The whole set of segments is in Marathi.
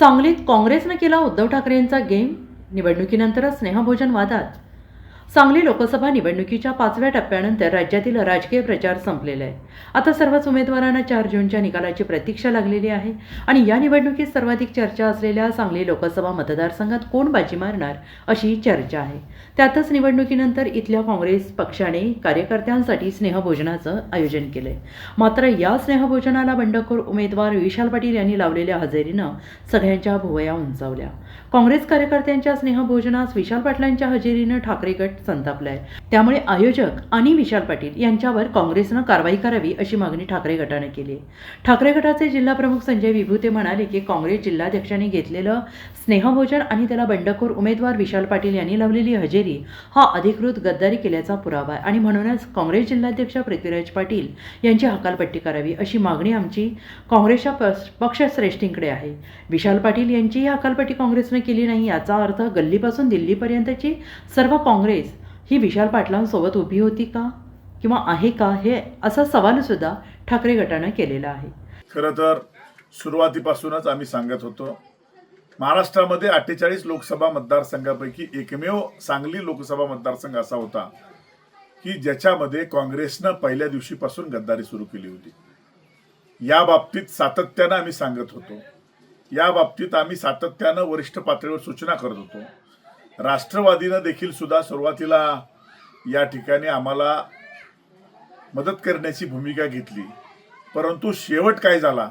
सांगलीत काँग्रेसनं केला उद्धव ठाकरेंचा गेम. निवडणुकीनंतरच स्नेहभोजन वादात. सांगली लोकसभा निवडणुकीच्या पाचव्या टप्प्यानंतर राज्यातील राजकीय प्रचार संपलेला आहे. आता सर्वच उमेदवारांना चार जूनच्या निकालाची प्रतीक्षा लागलेली आहे आणि या निवडणुकीत सर्वाधिक चर्चा असलेल्या सांगली लोकसभा मतदारसंघात कोण बाजी मारणार अशी चर्चा आहे. त्यातच निवडणुकीनंतर इथल्या काँग्रेस पक्षाने कार्यकर्त्यांसाठी स्नेहभोजनाचं आयोजन केलंय. मात्र या स्नेहभोजनाला बंडखोर उमेदवार विशाल पाटील यांनी लावलेल्या हजेरीनं सगळ्यांच्या भुवया उंचावल्या. काँग्रेस कार्यकर्त्यांच्या स्नेहभोजनास विशाल पाटलांच्या हजेरीनं ठाकरे गट संतापलाय. त्यामुळे आयोजक आणि विशाल पाटील यांच्यावर काँग्रेसनं कारवाई करावी अशी मागणी ठाकरे गटाने केली. ठाकरे गटाचे जिल्हा प्रमुख संजय विभूते म्हणाले की काँग्रेस जिल्हाध्यक्षांनी घेतलेलं स्नेहभोजन आणि त्याला बंडखोर उमेदवार विशाल पाटील यांनी लावलेली हजेरी हा अधिकृत गद्दारी केल्याचा पुरावा आहे आणि म्हणूनच काँग्रेस जिल्हाध्यक्ष पृथ्वीराज पाटील यांची हकालपट्टी करावी अशी मागणी आमची काँग्रेसच्या पक्ष- पक्षश्रेष्ठींकडे आहे. विशाल पाटील यांचीही हकालपट्टी काँग्रेसनं केली नाही याचा अर्थ गल्लीपासून दिल्लीपर्यंतची सर्व काँग्रेस ही विशाल पाटलांसोबत उभी होती का? किंवा आहे का हे? असा सवाल सुद्धा ठाकरे गटानं केलेला आहे. खरं तर सुरुवातीपासूनच आम्ही सांगत होतो महाराष्ट्रामध्ये अठ्ठेचाळीस लोकसभा मतदारसंघापैकी एकमेव सांगली लोकसभा मतदारसंघ असा होता की ज्याच्यामध्ये काँग्रेसनं पहिल्या दिवशीपासून गद्दारी सुरू केली होती. या बाबतीत सातत्यानं आम्ही सांगत होतो. या बाबतीत आम्ही सातत्यानं वरिष्ठ पातळीवर सूचना करत होतो. राष्ट्रवादीनं देखील सुद्धा सुरुवातीला या ठिकाणी आम्हाला मदत करण्याची भूमिका घेतली. परंतु शेवट काय झाला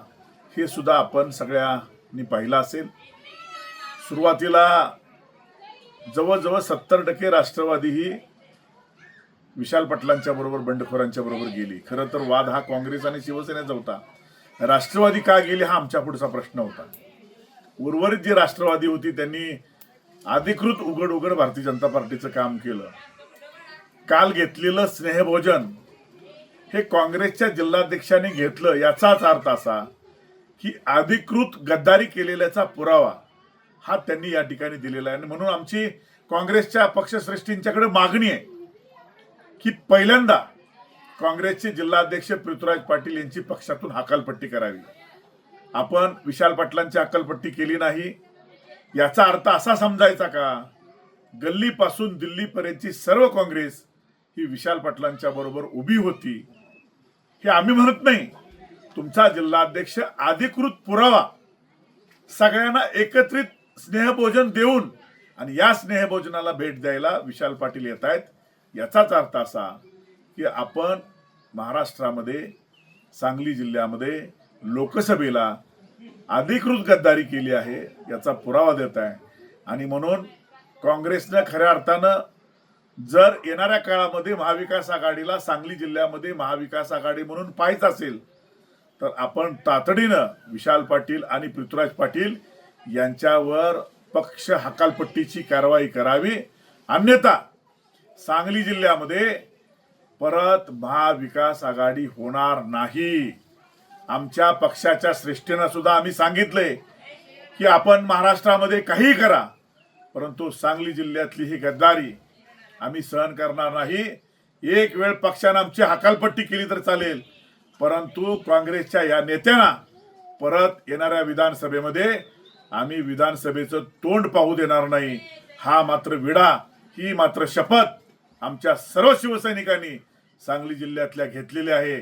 हे सुद्धा आपण सगळ्यांनी पाहिलं असेल. सुरुवातीला जवळजवळ सत्तर टक्के राष्ट्रवादी ही विशाल पाटलांच्या बरोबर बंडखोरांच्या बरोबर गेली. खरं तर वाद हा काँग्रेस आणि शिवसेनेचा होता. राष्ट्रवादी का गेली हा आमच्या पुढचा प्रश्न होता. उर्वरित जी राष्ट्रवादी होती त्यांनी अधिकृत उघड उघड भारतीय जनता पार्टीचं काम केलं. काल घेतलेलं स्नेहभोजन हे काँग्रेसच्या जिल्हाध्यक्षांनी घेतलं याचाच अर्थ असा की अधिकृत गद्दारी केलेल्याचा पुरावा हा त्यांनी या ठिकाणी दिलेला आहे. आणि म्हणून आमची काँग्रेसच्या पक्षश्रेष्ठींच्याकडे मागणी आहे की पहिल्यांदा काँग्रेसचे जिल्हाध्यक्ष पृथ्वीराज पाटील यांची पक्षातून हकालपट्टी करावी. आपण विशाल पाटलांची हकालपट्टी केली नाही. याचा अर्थ असा समजायचा का? गल्लीपासून दिल्लीपर्यंतची सर्व काँग्रेस ही विशाल पाटलांच्या बरोबर उभी होती. हे आम्ही म्हणत नाही. तुमचा जिल्हाध्यक्ष अधिकृत पुरावा सगळ्यांना एकत्रित स्नेहभोजन देऊन आणि या स्नेहभोजनाला भेट द्यायला विशाल पाटील येत आहेत. याचाच अर्थ असा की आपण महाराष्ट्रामध्ये सांगली जिल्ह्यामध्ये लोकसभेला अधिकृत गद्दारी केली आहे याचा पुरावा देत आहे. आणि म्हणून काँग्रेसनं खऱ्या अर्थानं जर येणाऱ्या काळामध्ये महाविकास आघाडीला सांगली जिल्ह्यामध्ये महाविकास आघाडी म्हणून पाहायचं असेल तर आपण तातडीनं विशाल पाटील आणि पृथ्वीराज पाटील यांच्यावर पक्ष हकालपट्टीची कारवाई करावी. अन्यथा सांगली जिल्ह्यामध्ये परत महाविकास आघाडी होणार नाही. आमच्या पक्षाच्या श्रेष्ठीनं सुद्धा आम्ही सांगितले की आपण महाराष्ट्रामध्ये काही करा परंतु सांगली जिल्ह्यातली ही गद्दारी आम्ही सहन करणार नाही. एक वेळ पक्षानं आमची हकालपट्टी केली तर चालेल परंतु काँग्रेसच्या या नेत्यांना परत येणाऱ्या विधानसभेमध्ये आम्ही विधानसभेचं तोंड पाहू देणार नाही. हा मात्र विडा ही मात्र शपथ आमच्या सर्व शिवसैनिकांनी सांगली जिल्ह्यातल्या घेतलेली आहे.